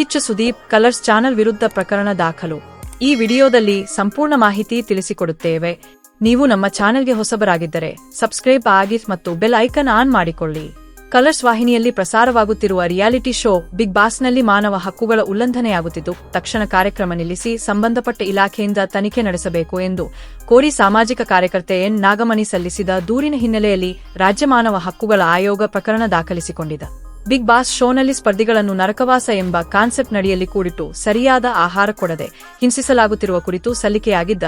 Kichcha Sudeep colours channel ವಿರುದ್ಧ ಪ್ರಕರಣ ದಾಖಲು. ಈ ವಿಡಿಯೋದಲ್ಲಿ ಸಂಪೂರ್ಣ ಮಾಹಿತಿ ತಿಳಿಸಿಕೊಡುತ್ತೇವೆ. ನೀವು ನಮ್ಮ ಚಾನೆಲ್ಗೆ ಹೊಸಬರಾಗಿದ್ದರೆ ಸಬ್ಸ್ಕ್ರೈಬ್ ಆಗಿ ಮತ್ತು ಬೆಲ್ ಐಕನ್ ಆನ್ ಮಾಡಿಕೊಳ್ಳಿ. ಕಲರ್ಸ್ ವಾಹಿನಿಯಲ್ಲಿ ಪ್ರಸಾರವಾಗುತ್ತಿರುವ ರಿಯಾಲಿಟಿ ಶೋ ಬಿಗ್ ಬಾಸ್ನಲ್ಲಿ ಮಾನವ ಹಕ್ಕುಗಳ ಉಲ್ಲಂಘನೆಯಾಗುತ್ತಿದ್ದು, ತಕ್ಷಣ ಕಾರ್ಯಕ್ರಮ ನಿಲ್ಲಿಸಿ ಸಂಬಂಧಪಟ್ಟ ಇಲಾಖೆಯಿಂದ ತನಿಖೆ ನಡೆಸಬೇಕು ಎಂದು ಕೋರಿ ಸಾಮಾಜಿಕ ಕಾರ್ಯಕರ್ತೆ ಎನ್. ನಾಗಮಣಿ ಸಲ್ಲಿಸಿದ ದೂರಿನ ಹಿನ್ನೆಲೆಯಲ್ಲಿ ರಾಜ್ಯ ಮಾನವ ಹಕ್ಕುಗಳ ಆಯೋಗ ಪ್ರಕರಣ ದಾಖಲಿಸಿಕೊಂಡಿದೆ. ಬಿಗ್ ಬಾಸ್ ಶೋನಲ್ಲಿ ಸ್ಪರ್ಧಿಗಳನ್ನು ನರಕವಾಸ ಎಂಬ ಕಾನ್ಸೆಪ್ಟ್ ನಡಿಯಲ್ಲಿ ಕೂಡಿಟ್ಟು ಸರಿಯಾದ ಆಹಾರ ಕೊಡದೆ ಹಿಂಸಿಸಲಾಗುತ್ತಿರುವ ಕುರಿತು ಸಲ್ಲಿಕೆಯಾಗಿದ್ದ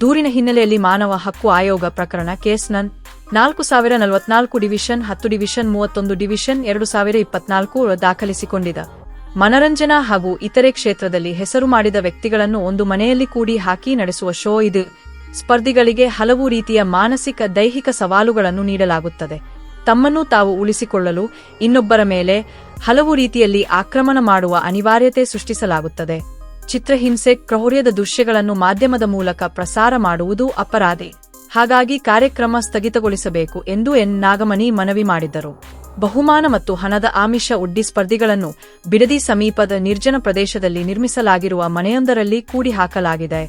ದೂರಿನ ಹಿನ್ನೆಲೆಯಲ್ಲಿ ಮಾನವ ಹಕ್ಕು ಆಯೋಗ ಪ್ರಕರಣ ಕೇಸ್ ನನ್ ನಾಲ್ಕು ಸಾವಿರ ನಲವತ್ನಾಲ್ಕು ಡಿವಿಷನ್ ಹತ್ತು ಡಿವಿಷನ್ ಮೂವತ್ತೊಂದು ಡಿವಿಷನ್ ಎರಡು ಸಾವಿರ ಇಪ್ಪತ್ನಾಲ್ಕು ದಾಖಲಿಸಿಕೊಂಡಿದೆ. ಮನರಂಜನಾ ಹಾಗೂ ಇತರೆ ಕ್ಷೇತ್ರದಲ್ಲಿ ಹೆಸರು ಮಾಡಿದ ವ್ಯಕ್ತಿಗಳನ್ನು ಒಂದು ಮನೆಯಲ್ಲಿ ಕೂಡಿ ಹಾಕಿ ನಡೆಸುವ ಶೋ ಇದು. ಸ್ಪರ್ಧಿಗಳಿಗೆ ಹಲವು ರೀತಿಯ ಮಾನಸಿಕ ದೈಹಿಕ ಸವಾಲುಗಳನ್ನು ನೀಡಲಾಗುತ್ತದೆ. ತಮ್ಮನ್ನು ತಾವು ಉಳಿಸಿಕೊಳ್ಳಲು ಇನ್ನೊಬ್ಬರ ಮೇಲೆ ಹಲವು ರೀತಿಯಲ್ಲಿ ಆಕ್ರಮಣ ಮಾಡುವ ಅನಿವಾರ್ಯತೆ ಸೃಷ್ಟಿಸಲಾಗುತ್ತದೆ. ಚಿತ್ರಹಿಂಸೆ ಕ್ರೌರ್ಯದ ದೃಶ್ಯಗಳನ್ನು ಮಾಧ್ಯಮದ ಮೂಲಕ ಪ್ರಸಾರ ಮಾಡುವುದು ಅಪರಾಧಿ. ಹಾಗಾಗಿ ಕಾರ್ಯಕ್ರಮ ಸ್ಥಗಿತಗೊಳಿಸಬೇಕು ಎಂದು ಎನ್. ನಾಗಮಣಿ ಮನವಿ ಮಾಡಿದರು. ಬಹುಮಾನ ಮತ್ತು ಹಣದ ಆಮಿಷ ಒಡ್ಡಿ ಸ್ಪರ್ಧಿಗಳನ್ನು ಬಿಡದಿ ಸಮೀಪದ ನಿರ್ಜನ ಪ್ರದೇಶದಲ್ಲಿ ನಿರ್ಮಿಸಲಾಗಿರುವ ಮನೆಯೊಂದರಲ್ಲಿ ಕೂಡಿ ಹಾಕಲಾಗಿದೆ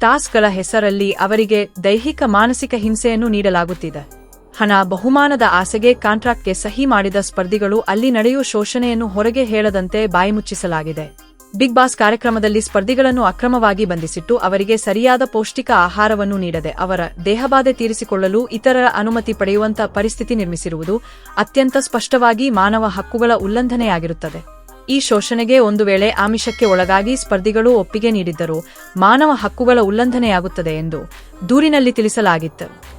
ಟಾಸ್ಕ್ಗಳ ಹೆಸರಲ್ಲಿ ಅವರಿಗೆ ದೈಹಿಕ ಮಾನಸಿಕ ಹಿಂಸೆಯನ್ನು ನೀಡಲಾಗುತ್ತಿದೆ. ಹಣ ಬಹುಮಾನದ ಆಸೆಗೆ ಕಾಂಟ್ರಾಕ್ಟ್ಗೆ ಸಹಿ ಮಾಡಿದ ಸ್ಪರ್ಧಿಗಳು ಅಲ್ಲಿ ನಡೆಯುವ ಶೋಷಣೆಯನ್ನು ಹೊರಗೆ ಹೇಳದಂತೆ ಬಾಯಿಮುಚ್ಚಿಸಲಾಗಿದೆ ಬಿಗ್ ಬಾಸ್ ಕಾರ್ಯಕ್ರಮದಲ್ಲಿ ಸ್ಪರ್ಧಿಗಳನ್ನು ಅಕ್ರಮವಾಗಿ ಬಂಧಿಸಿಟ್ಟು ಅವರಿಗೆ ಸರಿಯಾದ ಪೌಷ್ಟಿಕ ಆಹಾರವನ್ನು ನೀಡದೆ ಅವರ ದೇಹಬಾಧೆ ತೀರಿಸಿಕೊಳ್ಳಲು ಇತರರ ಅನುಮತಿ ಪಡೆಯುವಂತ ಪರಿಸ್ಥಿತಿ ನಿರ್ಮಿಸಿರುವುದು ಅತ್ಯಂತ ಸ್ಪಷ್ಟವಾಗಿ ಮಾನವ ಹಕ್ಕುಗಳ ಉಲ್ಲಂಘನೆಯಾಗಿರುತ್ತದೆ. ಈ ಶೋಷಣೆಗೆ ಒಂದು ವೇಳೆ ಆಮಿಷಕ್ಕೆ ಒಳಗಾಗಿ ಸ್ಪರ್ಧಿಗಳು ಒಪ್ಪಿಗೆ ನೀಡಿದ್ದರೂ ಮಾನವ ಹಕ್ಕುಗಳ ಉಲ್ಲಂಘನೆಯಾಗುತ್ತದೆ ಎಂದು ದೂರಿನಲ್ಲಿ ತಿಳಿಸಲಾಗಿತ್ತು.